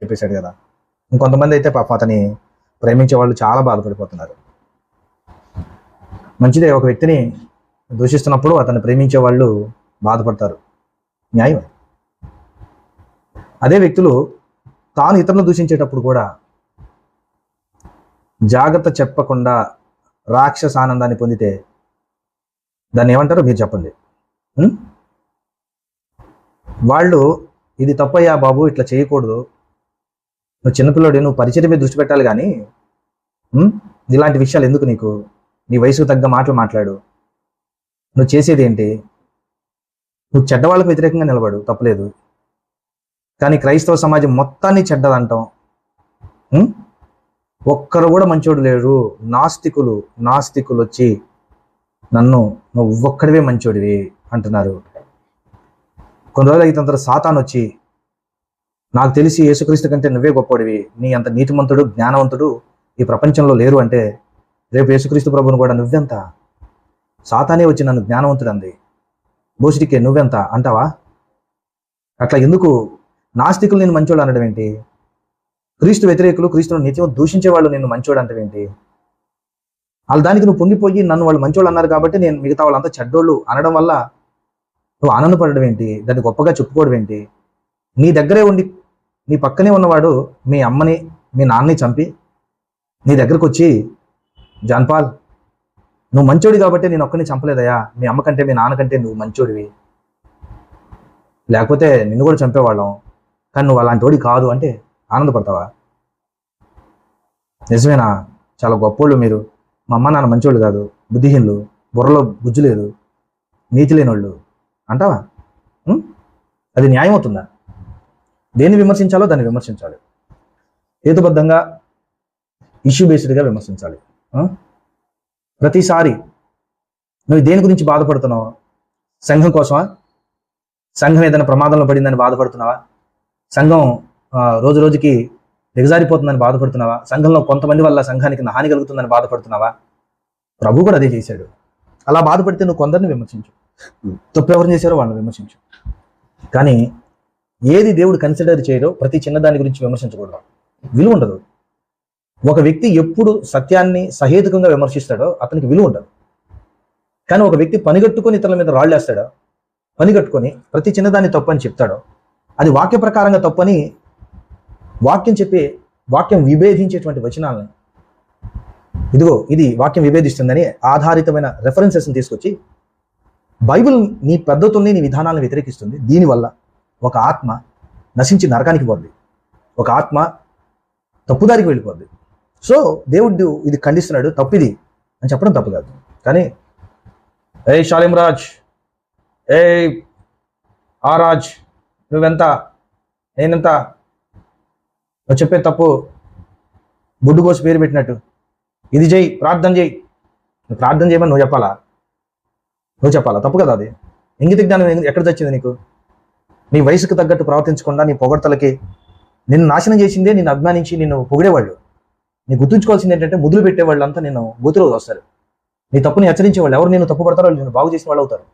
చెప్పేశాడు కదా. ఇంకొంతమంది అయితే పాప అతని ప్రేమించే వాళ్ళు చాలా బాధపడిపోతున్నారు. మంచిదే ఒక వ్యక్తిని దూషిస్తున్నప్పుడు అతన్ని ప్రేమించే వాళ్ళు బాధపడతారు. న్యాయం అదే వ్యక్తులు తాను ఇతరులను దూషించేటప్పుడు కూడా జాగ్రత్త చెప్పకుండా రాక్షస ఆనందాన్ని పొందితే దాన్ని ఏమంటారో మీరు చెప్పండి. వాళ్ళు ఇది తప్పయ్యా బాబు ఇట్లా చేయకూడదు. నువ్వు చిన్నపిల్లడి నువ్వు పరిచయం మీద దృష్టి పెట్టాలి కానీ ఇలాంటి విషయాలు ఎందుకు నీకు? నీ వయసుకు తగ్గ మాటలు మాట్లాడు. నువ్వు చేసేది ఏంటి? నువ్వు చెడ్డవాళ్ళకు వ్యతిరేకంగా నిలబడు తప్పలేదు. కానీ క్రైస్తవ సమాజం మొత్తాన్ని చెడ్డదంటాం. ఒక్కరు కూడా మంచోడు లేరు. నాస్తికులు నాస్తికులు వచ్చి నన్ను నువ్వు ఒక్కడివే మంచోడివి అంటున్నారు. కొన్ని రోజులు అయితే తర్వాత సాతాన్ వచ్చి నాకు తెలిసి యేసుక్రీస్తు కంటే నువ్వే గొప్పవాడివి. నీ అంత నీతిమంతుడు జ్ఞానవంతుడు ఈ ప్రపంచంలో లేరు అంటే రేపు యేసుక్రీస్తు ప్రభుని కూడా నువ్వెంత? సాతానే వచ్చి నన్ను జ్ఞానవంతుడు అంది బోసిడికే నువ్వెంత? అంటావా? అట్లా ఎందుకు? నాస్తికులు నేను మంచోడు అనడం ఏంటి? క్రీస్తు వ్యతిరేకులు క్రీస్తును నిత్యం దూషించే వాళ్ళు నేను మంచోడు అంటే ఏంటి? వాళ్ళ దానికి నువ్వు పొంగిపోయి నన్ను వాళ్ళు మంచోళ్ళు అన్నారు కాబట్టి నేను మిగతా వాళ్ళంతా చెడ్డోళ్ళు అనడం వల్ల నువ్వు ఆనందపడడం ఏంటి? దాన్ని గొప్పగా చెప్పుకోవడం ఏంటి? నీ దగ్గరే ఉండి నీ పక్కనే ఉన్నవాడు మీ అమ్మని మీ నాన్నని చంపి నీ దగ్గరకు వచ్చి జాన్పాల్ నువ్వు మంచోడి కాబట్టి నేను ఒక్కని చంపలేదయా మీ అమ్మ కంటే మీ నాన్న కంటే నువ్వు మంచోడివి. లేకపోతే నిన్ను కూడా చంపేవాళ్ళం. కానీ నువ్వు అలాంటి వాడి కాదు అంటే ఆనందపడతావా? నిజమేనా? చాలా గొప్పోళ్ళు మీరు. మా అమ్మ నాన్న మంచోళ్ళు కాదు. బుద్ధిహీనులు. బుర్రలో గుజ్జు లేదు నీతి లేనోళ్ళు. అంటావా? అది న్యాయం అవుతుందా దేన్ని విమర్శించాలో దాన్ని విమర్శించాలి. హేతుబద్ధంగా ఇష్యూ బేస్డ్గా విమర్శించాలి? ప్రతిసారి నువ్వు దేని గురించి బాధపడుతున్నావు? సంఘం కోసమా? సంఘం ఏదైనా ప్రమాదంలో పడిందని బాధపడుతున్నావా? సంఘం రోజు రోజుకి దిగజారిపోతుందని బాధపడుతున్నావా? సంఘంలో కొంతమంది వల్ల సంఘానికి హాని కలుగుతుందని బాధపడుతున్నావా? ప్రభు కూడా అదే చేశాడు. అలా బాధపడితే నువ్వు కొందరిని విమర్శించు. తప్పు ఎవరు చేశారో వాళ్ళని విమర్శించు. కానీ ఏది దేవుడు కన్సిడర్ చేయడో ప్రతి చిన్నదాని గురించి విమర్శించకూడదు. విలువ ఉండదు. ఒక వ్యక్తి ఎప్పుడు సత్యాన్ని సహేతుకంగా విమర్శిస్తాడో అతనికి విలువ ఉండదు. కానీ ఒక వ్యక్తి పనిగట్టుకొని ఇతరుల మీద రాళ్ళేస్తాడో పనిగట్టుకొని ప్రతి చిన్నదాన్ని తప్పని చెప్తాడో అది వాక్య ప్రకారంగా తప్పని వాక్యం చెప్పే వాక్యం విభేదించేటువంటి వచనాలను ఇదిగో ఇది వాక్యం విభేదిస్తుందని ఆధారితమైన రెఫరెన్సెస్ని తీసుకొచ్చి బైబిల్ నీ పద్ధతుల్ని నీ విధానాలను వ్యతిరేకిస్తుంది. దీనివల్ల ఒక ఆత్మ నశించి నరకానికి పోద్ది. ఒక ఆత్మ తప్పుదారికి వెళ్ళిపోద్ది. సో దేవుడు ఇది ఖండిస్తున్నాడు తప్పిది అని చెప్పడం తప్పు కాదు. కానీ ఏ షాలిం రాజ్ ఏ ఆ రాజ్ నువ్వెంత నేనెంత నువ్వు చెప్పే తప్పు బుడ్డు కోసి పేరు పెట్టినట్టు. ఇది చేయి ప్రార్థన చేయి నువ్వు ప్రార్థన చేయమని నువ్వు చెప్పాలా? నువ్వు చెప్పాలా? తప్పు కదా అది. ఇంగిత జ్ఞానం ఎక్కడ తెచ్చింది నీకు? నీ వయసుకు తగ్గట్టు ప్రవర్తించకుండా నీ పొగడతలకి నిన్ను నాశనం చేసిందే నిన్ను అభిమానించి నిన్ను పొగిడేవాళ్ళు. నీ గుర్తుంచుకోవాల్సింది ఏంటంటే ముద్దులు పెట్టేవాళ్ళు అంతా నిన్ను గుర్తులో వస్తారు. నీ తప్పుని హెచ్చరించే వాళ్ళు ఎవరు నేను తప్పు పడతారో నేను బాగు చేసిన వాళ్ళు అవుతారు.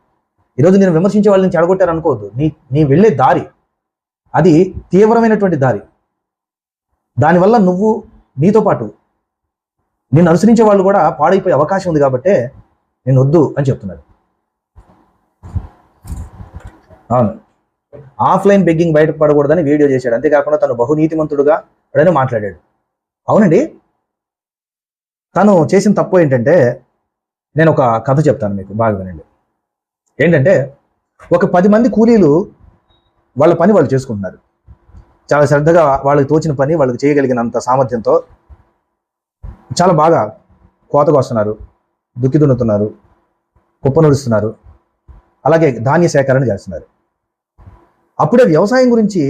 ఈరోజు నేను విమర్శించే వాళ్ళని చెడగొట్టారు అనుకోవద్దు. నీ నీ వెళ్ళే దారి అది తీవ్రమైనటువంటి దారి. దానివల్ల నువ్వు నీతో పాటు నిన్ను అనుసరించే వాళ్ళు కూడా పాడైపోయే అవకాశం ఉంది కాబట్టే నేను వద్దు అని చెప్తున్నాడు అవును. ఆఫ్లైన్ బెగ్గింగ్ బయటకు పడకూడదని వీడియో చేశాడు. అంతేకాకుండా తను బహునీతిమంతుడుగా అని మాట్లాడాడు. అవునండి? తను చేసిన తప్పు ఏంటంటే నేను ఒక కథ చెప్తాను మీకు బాగా వినండి. ఏంటంటే ఒక పది మంది కూలీలు వాళ్ళ పని వాళ్ళు చేసుకుంటున్నారు. చాలా శ్రద్ధగా వాళ్ళకి తోచిన పని వాళ్ళకి చేయగలిగినంత సామర్థ్యంతో చాలా బాగా కోతకు వస్తున్నారు దుక్కి దున్నుతున్నారు కుప్పనుడుస్తున్నారు అలాగే ధాన్య సేకరణ చేస్తున్నారు. అప్పుడే వ్యవసాయం గురించి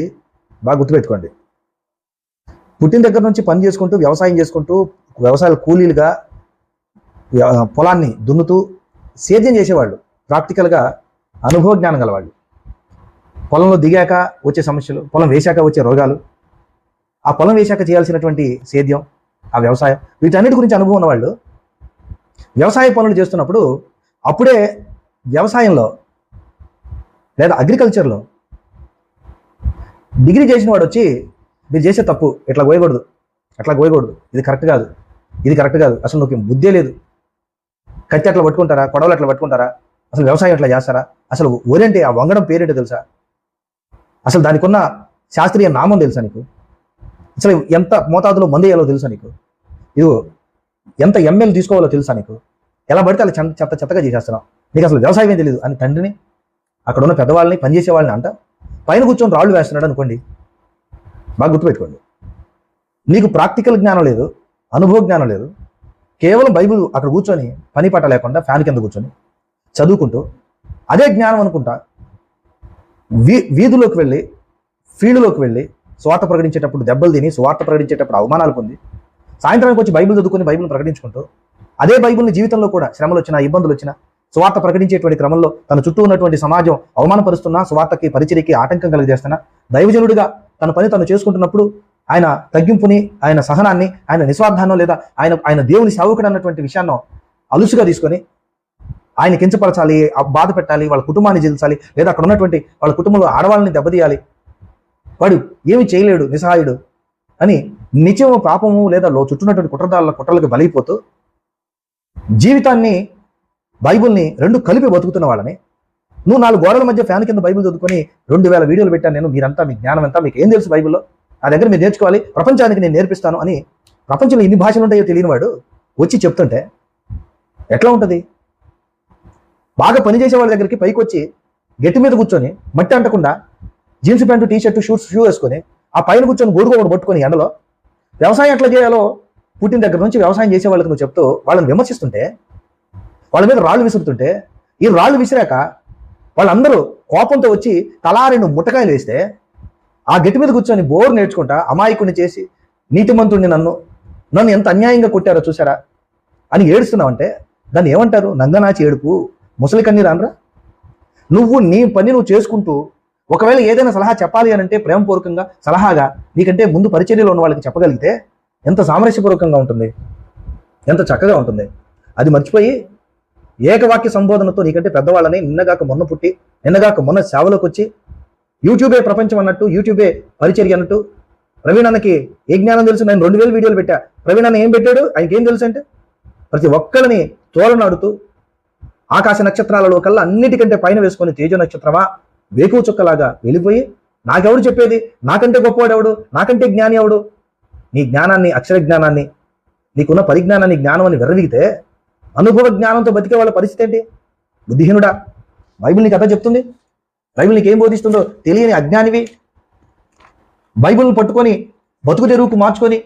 బాగా గుర్తుపెట్టుకోండి. పుట్టిన దగ్గర నుంచి పని చేసుకుంటూ వ్యవసాయం చేసుకుంటూ వ్యవసాయ కూలీలుగా పొలాన్ని దున్నుతూ సేద్యం చేసేవాళ్ళు. ప్రాక్టికల్గా అనుభవ జ్ఞానం గలవాళ్ళు. పొలంలో దిగాక వచ్చే సమస్యలు పొలం వేశాక వచ్చే రోగాలు ఆ పొలం వేశాక చేయాల్సినటువంటి సేద్యం ఆ వ్యవసాయం వీటన్నిటి గురించి అనుభవం ఉన్నవాళ్ళు వ్యవసాయ పనులు చేస్తున్నప్పుడు అప్పుడే వ్యవసాయంలో లేదా అగ్రికల్చర్లో డిగ్రీ చేసిన వాడు వచ్చి మీరు చేసే తప్పు ఇట్లా పోయకూడదు అట్లా పోయకూడదు ఇది కరెక్ట్ కాదు ఇది కరెక్ట్ కాదు అసలు నీకు బుద్ధే లేదు. కత్తి అట్లా పట్టుకుంటారా కొడవలు అట్లా పట్టుకుంటారా అసలు వ్యవసాయం అట్లా చేస్తారా అసలు ఒరేంటి ఆ వంగడం పేరేంటో తెలుసా? అసలు దానికి ఉన్న శాస్త్రీయ నామం తెలుసా నీకు? అసలు ఎంత మోతాదులో మంది వేయాలో తెలుసా నీకు? ఇదిగో ఎంత ఎంఎల్ తీసుకోవాలో తెలుసా నీకు? ఎలా పడితే అలా చెత్త చెత్త చెత్తగా చేసేస్తున్నావు. నీకు అసలు వ్యవసాయం ఏం తెలియదు అని తండ్రిని అక్కడ ఉన్న పెద్దవాళ్ళని పనిచేసే వాళ్ళని అంట పైన కూర్చొని రాళ్ళు వేస్తున్నాడు అనుకోండి బాగా గుర్తుపెట్టుకోండి. నీకు ప్రాక్టికల్ జ్ఞానం లేదు అనుభవ జ్ఞానం లేదు కేవలం బైబిల్ అక్కడ కూర్చొని పని పట్ట లేకుండా ఫ్యాన్ కింద కూర్చొని చదువుకుంటూ అదే జ్ఞానం అనుకుంటా వీ వీధిలోకి వెళ్ళి ఫీల్డ్లోకి వెళ్ళి స్వార్థ ప్రకటించేటప్పుడు దెబ్బలు తిని స్వార్థ ప్రకటించేటప్పుడు అవమానాలు పొంది సాయంత్రానికి వచ్చి బైబిల్ చదువుకొని బైబిల్ని ప్రకటించుకుంటూ అదే బైబిల్ని జీవితంలో కూడా శ్రమలు వచ్చినా ఇబ్బందులు వచ్చినా స్వార్థ ప్రకటించేటువంటి క్రమంలో తన చుట్టూ ఉన్నటువంటి సమాజం అవమానపరుస్తున్నా స్వార్థకి పరిచయకి ఆటంకం కలిగజేస్తున్నా దైవజనుడిగా తన పని తను చేసుకుంటున్నప్పుడు ఆయన తగ్గింపుని ఆయన సహనాన్ని ఆయన నిస్వార్థాన్ని లేదా ఆయన ఆయన దేవుని సేవకుడు అన్నటువంటి విషయాన్ని అలుసుగా తీసుకొని ఆయన కించపరచాలి ఆ బాధ పెట్టాలి వాళ్ళ కుటుంబాన్ని జిల్చాలి లేదా అక్కడ ఉన్నటువంటి వాళ్ళ కుటుంబంలో ఆడవాళ్ళని దెబ్బతీయాలి. వాడు ఏమి చేయలేడు నిస్సహాయుడు అని నిత్యము పాపము లేదా లో చుట్టున్నటువంటి కుట్రదారుల కుట్రలకు బలైపోతూ జీవితాన్ని బైబిల్ని రెండు కలిపి బతుకుతున్న వాళ్ళని. నువ్వు నాలుగు గోడల మధ్య ఫ్యాన్ కింద బైబిల్ చదువుకొని రెండు వేల వీడియోలు పెట్టాను నేను మీరంతా మీ జ్ఞానం అంతా మీకు ఏం తెలుసు బైబుల్లో? నా దగ్గర మీరు నేర్చుకోవాలి ప్రపంచానికి నేను నేర్పిస్తాను అని ప్రపంచంలో ఎన్ని భాషలు ఉంటాయో తెలియని వాడు వచ్చి చెప్తుంటే ఎట్లా ఉంటుంది? బాగా పనిచేసే వాళ్ళ దగ్గరికి పైకి వచ్చి గట్టి మీద కూర్చొని మట్టి అంటకుండా jeans pant T shirt shoes shoe వేసుకొని ఆ పైన కూర్చొని గొడుగు పట్టుకొని ఎండలో వ్యవసాయం ఎట్లా చేయాలో పుట్టిన దగ్గర నుంచి వ్యవసాయం చేసే వాళ్ళకి నువ్వు చెప్తూ వాళ్ళని విమర్శిస్తుంటే వాళ్ళ మీద రాళ్ళు విసురుతుంటే ఈ రాళ్ళు విసిరాక వాళ్ళందరూ కోపంతో వచ్చి తలా రెండు ముట్టకాయలు వేస్తే ఆ గట్టి మీద కూర్చొని బోర్ నేర్చుకుంటా అమాయకుడిని చేసి నీతిమంతుడిని నన్ను నన్ను ఎంత అన్యాయంగా కొట్టారో చూసారా అని ఏడుస్తున్నావంటే దాన్ని ఏమంటారు? నంగనాచి ఏడుపు. ముసలి కన్నీరు అనరా? నువ్వు నీ పని నువ్వు చేసుకుంటూ ఒకవేళ ఏదైనా సలహా చెప్పాలి అని అంటే ప్రేమపూర్వకంగా సలహాగా నీకంటే ముందు పరిచర్యలో ఉన్న వాళ్ళకి చెప్పగలిగితే ఎంత సామరస్యపూర్వకంగా ఉంటుంది? ఎంత చక్కగా ఉంటుంది? అది మర్చిపోయి ఏకవాక్య సంబోధనతో నీకంటే పెద్దవాళ్ళని నిన్నగాక మొన్న పుట్టి నిన్నగాక మొన్న సేవలోకి వచ్చి యూట్యూబే ప్రపంచం అన్నట్టు యూట్యూబే పరిచర్య అన్నట్టు ప్రవీణ్ అన్నకి ఏ జ్ఞానం తెలుసు? నేను రెండు వేలు వీడియోలు పెట్టా. ప్రవీణ్ అన్న ఏం పెట్టాడు? ఆయనకి ఏం తెలుసు అంటే ప్రతి ఒక్కరిని తోలనాడుతూ ఆకాశ నక్షత్రాలలో కల్లా అన్నిటికంటే పైన వేసుకొని తేజ నక్షత్రమా? వేకువ చుక్కలాగా వెళ్ళిపోయి నాకెవడు చెప్పేది? నాకంటే గొప్పవాడు ఎవడు నాకంటే జ్ఞాని ఎవడు? నీ జ్ఞానాన్ని అక్షర జ్ఞానాన్ని నీకున్న పరిజ్ఞానాన్ని జ్ఞానం అని విర్రవీగితే అనుభవ జ్ఞానంతో బతికే వాళ్ళ పరిస్థితి ఏంటి? బుద్ధిహీనుడా? బైబిల్ నీకు కథ చెప్తుంది? బైబిల్ నీకు ఏం బోధిస్తుందో తెలియని అజ్ఞానివి బైబిల్ని పట్టుకొని బతుకు తెరువుకు మార్చుకొని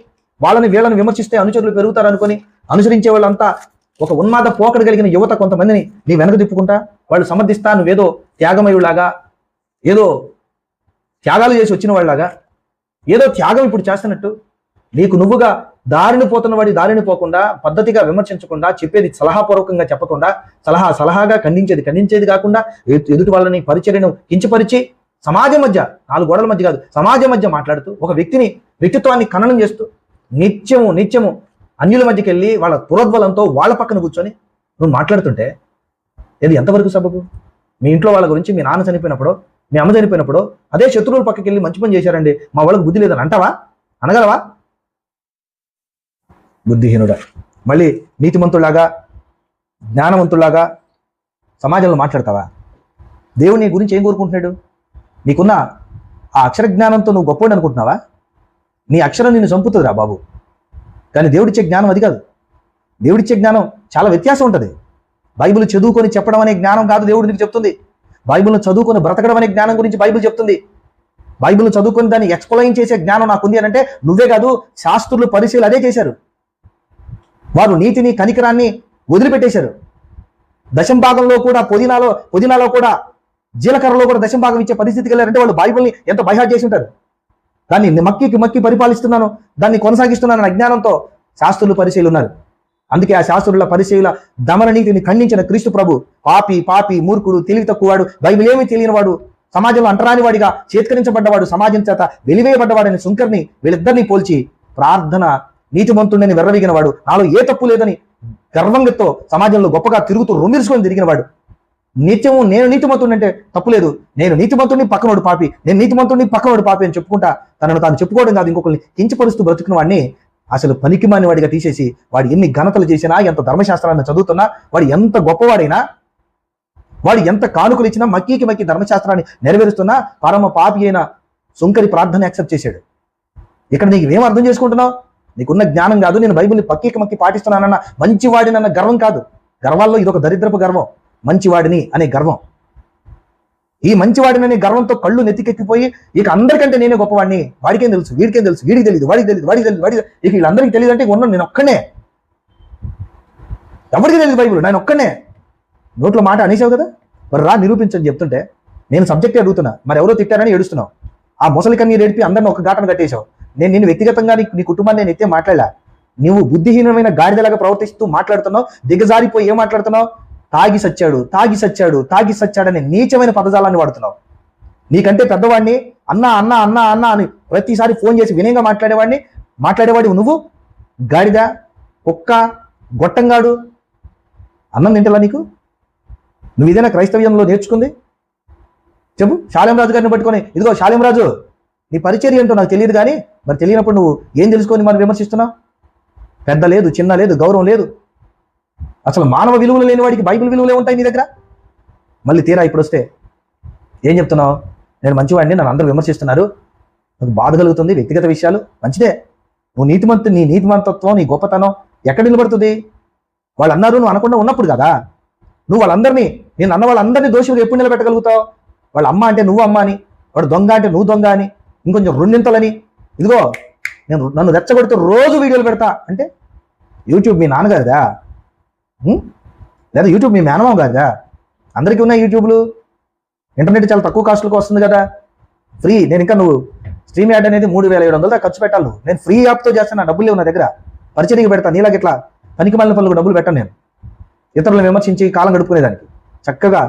వాళ్ళని వీళ్ళని విమర్శిస్తే అనుచరులు పెరుగుతారనుకొని అనుసరించే వాళ్ళంతా ఒక ఉన్మాద పోకడ కలిగిన యువత కొంతమందిని నీ వెనక తిప్పుకుంటా? వాళ్ళు సమర్థిస్తా నువ్వేదో త్యాగమయులాగా ఏదో త్యాగాలు చేసి వచ్చిన వాళ్ళలాగా ఏదో త్యాగం ఇప్పుడు చేస్తున్నట్టు నీకు నువ్వుగా దారిని పోతున్న వాడి దారిని పోకుండా పద్ధతిగా విమర్శించకుండా చెప్పేది సలహాపూర్వకంగా చెప్పకుండా సలహా సలహాగా ఖండించేది ఖండించేది కాకుండా ఎదుటి వాళ్ళని పరిచర్యను కించపరిచి సమాజం మధ్య నాలుగు గోడల మధ్య కాదు సమాజం మధ్య మాట్లాడుతూ ఒక వ్యక్తిని వ్యక్తిత్వాన్ని ఖననం చేస్తూ నిత్యము నిత్యము అన్యుల మధ్యకి వెళ్ళి వాళ్ళ పురోద్బలంతో వాళ్ళ పక్కన కూర్చొని నువ్వు మాట్లాడుతుంటే ఇది ఎంతవరకు సబబు? మీ ఇంట్లో వాళ్ళ గురించి మీ నాన్న చనిపోయినప్పుడు మీ అమ్మ చనిపోయినప్పుడు అదే శత్రువుల పక్కకి వెళ్ళి మంచి పని చేశారండి మా వాళ్ళకి బుద్ధి లేదని అంటావా? అనగలవా? బుద్ధిహీనుడ. మళ్ళీ నీతిమంతులాగా జ్ఞానవంతులాగా సమాజంలో మాట్లాడతావా? దేవుడు నీ గురించి ఏం కోరుకుంటున్నాడు? నీకున్న ఆ అక్షర జ్ఞానంతో నువ్వు గొప్పవాడు అనుకుంటున్నావా? నీ అక్షరం నిన్ను చంపుతుందిరా బాబు. కానీ దేవుడిచ్చే జ్ఞానం అది కాదు. దేవుడిచ్చే జ్ఞానం చాలా వ్యత్యాసం ఉంటుంది. బైబిల్ చదువుకొని చెప్పడం అనే జ్ఞానం కాదు దేవుడు నీకు చెప్తుంది. బైబిల్ను చదువుకొని బ్రతకడం అనే జ్ఞానం గురించి బైబిల్ చెప్తుంది. బైబిల్ చదువుకొని దాన్ని ఎక్స్ప్లెయిన్ చేసే జ్ఞానం నాకు ఉంది అని అంటే నువ్వే కాదు శాస్త్రులు పరిశీలి అదే చేశారు. వారు నీతిని కనికరాన్ని వదిలిపెట్టేశారు. దశం భాగంలో కూడా పుదీనాలో పుదీనాలో కూడా జీలకర్రలో కూడా దశం భాగం ఇచ్చే పరిస్థితికి వెళ్ళారంటే వాళ్ళు బైబిల్ని ఎంత బైహాట్ చేసి ఉంటారు దాన్ని మక్కికి మక్కి పరిపాలిస్తున్నాను దాన్ని కొనసాగిస్తున్నాను అజ్ఞానంతో శాస్త్రులు పరిశీలు ఉన్నారు. అందుకే ఆ శాస్త్రుల పరిశీల దమన నీతిని ఖండించిన క్రీస్తు ప్రభు పాపి పాపి మూర్ఖుడు తెలివి తక్కువవాడు బైబిల్ ఏమీ తెలియనివాడు సమాజంలో అంటరాని వాడిగా చేత్కరించబడ్డవాడు సమాజం చేత వెలివేయబడ్డవాడని శుంకర్ని వీళ్ళిద్దరిని పోల్చి ప్రార్థన నీతిమంతుడని వెర్రవీగిన వాడు నాలో ఏ తప్పు లేదని గర్వంగతో సమాజంలో గొప్పగా తిరుగుతూ రొమ్మిరుచుకొని తిరిగిన వాడు నిత్యము నేను నీతిమంతుడిని అంటే తప్పులేదు నేను నీతిమంతుడిని పక్కనోడు పాపి నేను నీతిమంతుడిని పక్కనోడు పాపి అని చెప్పుకుంటా తనను తాను చెప్పుకోవడం కాదు ఇంకొకరిని కించపరుస్తూ బ్రతుకున్న వాడిని అసలు పనికిమాని వాడిగా తీసేసి వాడు ఎన్ని ఘనతలు చేసినా ఎంత ధర్మశాస్త్రాన్ని చదువుతున్నా వాడు ఎంత గొప్పవాడైనా వాడు ఎంత కానుకలు ఇచ్చినా మక్కీకి మక్కి ధర్మశాస్త్రాన్ని నెరవేరుస్తున్నా పరమ పాపి అయిన సుంకరి ప్రార్థన యాక్సెప్ట్ చేశాడు. ఇక్కడ నీకు ఏం అర్థం చేసుకుంటున్నావు? నీకున్న జ్ఞానం కాదు నేను బైబిల్ని పక్కీకి మక్కి పాటిస్తున్నానన్న మంచివాడినన్న గర్వం కాదు. గర్వాల్లో ఇదొక దరిద్రపు గర్వం మంచివాడిని అనే గర్వం. ఈ మంచివాడిని అనే గర్వంతో కళ్ళు నెత్తికెక్కిపోయి ఇక అందరికంటే నేనే గొప్పవాడిని. వాడికేం తెలుసు? వీడికేం తెలుసు? వీడికి తెలియదు వాడికి తెలియదు వాడికి తెలియదు వాడికి ఇక వీళ్ళందరికీ తెలియదు అంటే ఉన్న నేను ఒక్కనే. ఎవరికి తెలియదు బైబిల్? నేను ఒక్కనే. నోట్లో మాట అనేసావు కదా? మరి రా నిరూపించని చెప్తుంటే నేను సబ్జెక్ట్ అడుగుతున్నా. మరి ఎవరో తిట్టారని ఏడుస్తున్నావు. ఆ ముసలి కన్నీరు ఏడిపి అందరిని ఒక ఘాటను కట్టేశావు. నేను నిన్ను వ్యక్తిగతంగా నీ- నీ కుటుంబాన్ని నేను ఎత్తే మాట్లాడలా. నువ్వు బుద్ధిహీనమైన గాడిదలాగా ప్రవర్తిస్తూ మాట్లాడుతున్నావు దిగజారిపోయి ఏం మాట్లాడుతున్నావు? తాగి సచ్చాడు తాగి సచ్చాడు తాగి సచ్చాడనే నీచమైన పదజాలాన్ని వాడుతున్నావు. నీకంటే పెద్దవాడిని అన్న అన్న అన్న అన్న అని ప్రతిసారి ఫోన్ చేసి వినయంగా మాట్లాడేవాడిని. మాట్లాడేవాడివి నువ్వు? గాడిద కుక్క గొట్టంగాడు. అన్నం తింటలా నీకు? నువ్వు ఇదేనా క్రైస్తవ్యంలో నేర్చుకుంది? చెప్పు శాలేం రాజు గారిని పట్టుకొని ఇదిగో శాలేం రాజు. నీ పరిచర్య ఏంటో నాకు తెలియదు కానీ మరి తెలియనప్పుడు నువ్వు ఏం తెలుసుకొని మరి విమర్శిస్తున్నావు? పెద్ద లేదు చిన్న లేదు గౌరవం లేదు. అసలు మానవ విలువలు లేని వాడికి బైబిల్ విలువలే ఉంటాయి నీ దగ్గర? మళ్ళీ తీరా ఇప్పుడు వస్తే ఏం చెప్తున్నావు? నేను మంచివాడిని నన్ను అందరూ విమర్శిస్తున్నారు. నాకు బాధ కలుగుతుంది వ్యక్తిగత విషయాలు. మంచిదే. నువ్వు నీతిమంతు నీ నీతిమంతత్వం నీ గొప్పతనం ఎక్కడ నిలబడుతుంది? వాళ్ళు అన్నారు నువ్వు అనకుండా ఉన్నప్పుడు కదా? నువ్వు వాళ్ళందరినీ నేను అన్న వాళ్ళందరినీ దోషులు ఎప్పుడు నిలబెట్టగలుగుతావు? వాళ్ళ అమ్మ అంటే నువ్వు అమ్మ అని వాడు దొంగ అంటే నువ్వు దొంగ అని. ఇంకొంచెం రెండింతలని. ఇదిగో నేను నన్ను రెచ్చగొడితే రోజు వీడియోలు పెడతా. అంటే యూట్యూబ్ మీ నాన్నగారిదా? లేదా యూట్యూబ్ మీ మేనమామ గారిదా? అందరికీ ఉన్నాయి యూట్యూబ్లు? ఇంటర్నెట్ చాలా తక్కువ కాస్ట్లకు వస్తుంది కదా. ఫ్రీ. నేను ఇంకా నువ్వు స్ట్రీమ్ యాడ్ అనేది మూడు వేల ఏడు వందలు ఖర్చు పెట్టాలి నేను ఫ్రీ యాప్తో చేస్తాను. డబ్బులు లేవు నా దగ్గర. పరిచయకి పెడతా. నీలాగ ఇట్లా పనికి మళ్ళీ పనులకు డబ్బులు పెట్టాను నేను. ఇతరులను విమర్శించి కాలం గడుపుకునేదానికి. చక్కగా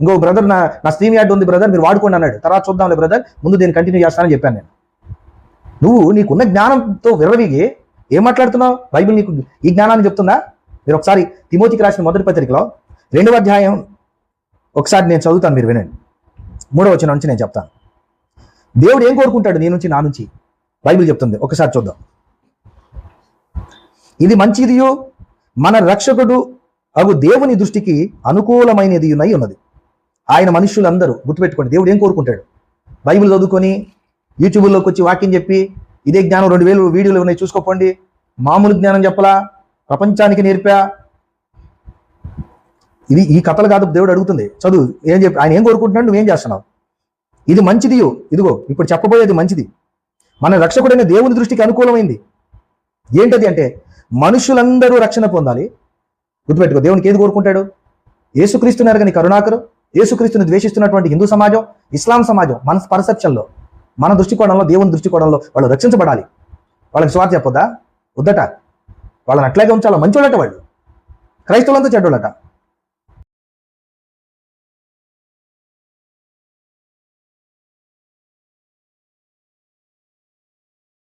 ఇంకో బ్రదర్ నా నా స్టీమ్ యార్డ్ ఉంది బ్రదర్ మీరు వాడుకోండి అన్నాడు. తర్వాత చూద్దాంలే బ్రదర్ ముందు దీన్ని కంటిన్యూ చేస్తానని చెప్పాను నేను. నువ్వు నీకున్న జ్ఞానంతో విరవిగి ఏం మాట్లాడుతున్నావు? బైబిల్ నీకు ఈ జ్ఞానాన్ని చెప్తుందా? మీరు ఒకసారి తిమోతికి రాసిన మొదటి పత్రికలో రెండవ అధ్యాయం ఒకసారి నేను చదువుతాను మీరు వినండి. మూడవ వచ్చిన నుంచి నేను చెప్తాను. దేవుడు ఏం కోరుకుంటాడు నీ నుంచి నా నుంచి? బైబిల్ చెప్తుంది. ఒకసారి చూద్దాం. ఇది మంచిదియు మన రక్షకుడు అగు దేవుని దృష్టికి అనుకూలమైనది ఉన్నది. ఆయన మనుషులందరూ గుర్తుపెట్టుకోండి. దేవుడు ఏం కోరుకుంటాడు? బైబిల్ చదువుకొని యూట్యూబ్లోకి వచ్చి వాక్యం చెప్పి ఇదే జ్ఞానం రెండు వేలు వీడియోలు ఉన్నాయి చూసుకోపోండి. మామూలు జ్ఞానం చెప్పలా? ప్రపంచానికి నేర్పా? ఇది ఈ కథలు కాదు దేవుడు అడుగుతుంది. చదువు ఏం చెప్పి ఆయన ఏం కోరుకుంటున్నాడు? నువ్వేం చేస్తున్నావు? ఇది మంచిది ఇదిగో ఇప్పుడు చెప్పబోయేది మంచిది. మన రక్షకుడైన దేవుని దృష్టికి అనుకూలమైంది. ఏంటది అంటే మనుషులందరూ రక్షణ పొందాలి. గుర్తుపెట్టుకో దేవునికి ఏది కోరుకుంటాడు? ఏసుక్రీస్తున్నారు కానీ కరుణాకరు యేసుక్రీస్తుని ద్వేషిస్తున్నటువంటి హిందూ సమాజం ఇస్లాం సమాజం మన పర్సెప్షన్లో మన దృష్టికోణంలో దేవుని దృష్టికోణంలో వాళ్ళు రక్షించబడాలి. వాళ్ళకి స్వార్థ చెప్పొద్దా? వద్దట. వాళ్ళని అట్లాగే ఉంచాలి. మంచోళ్ళట వాళ్ళు. క్రైస్తవులంతా చెడ్డోళ్ళట.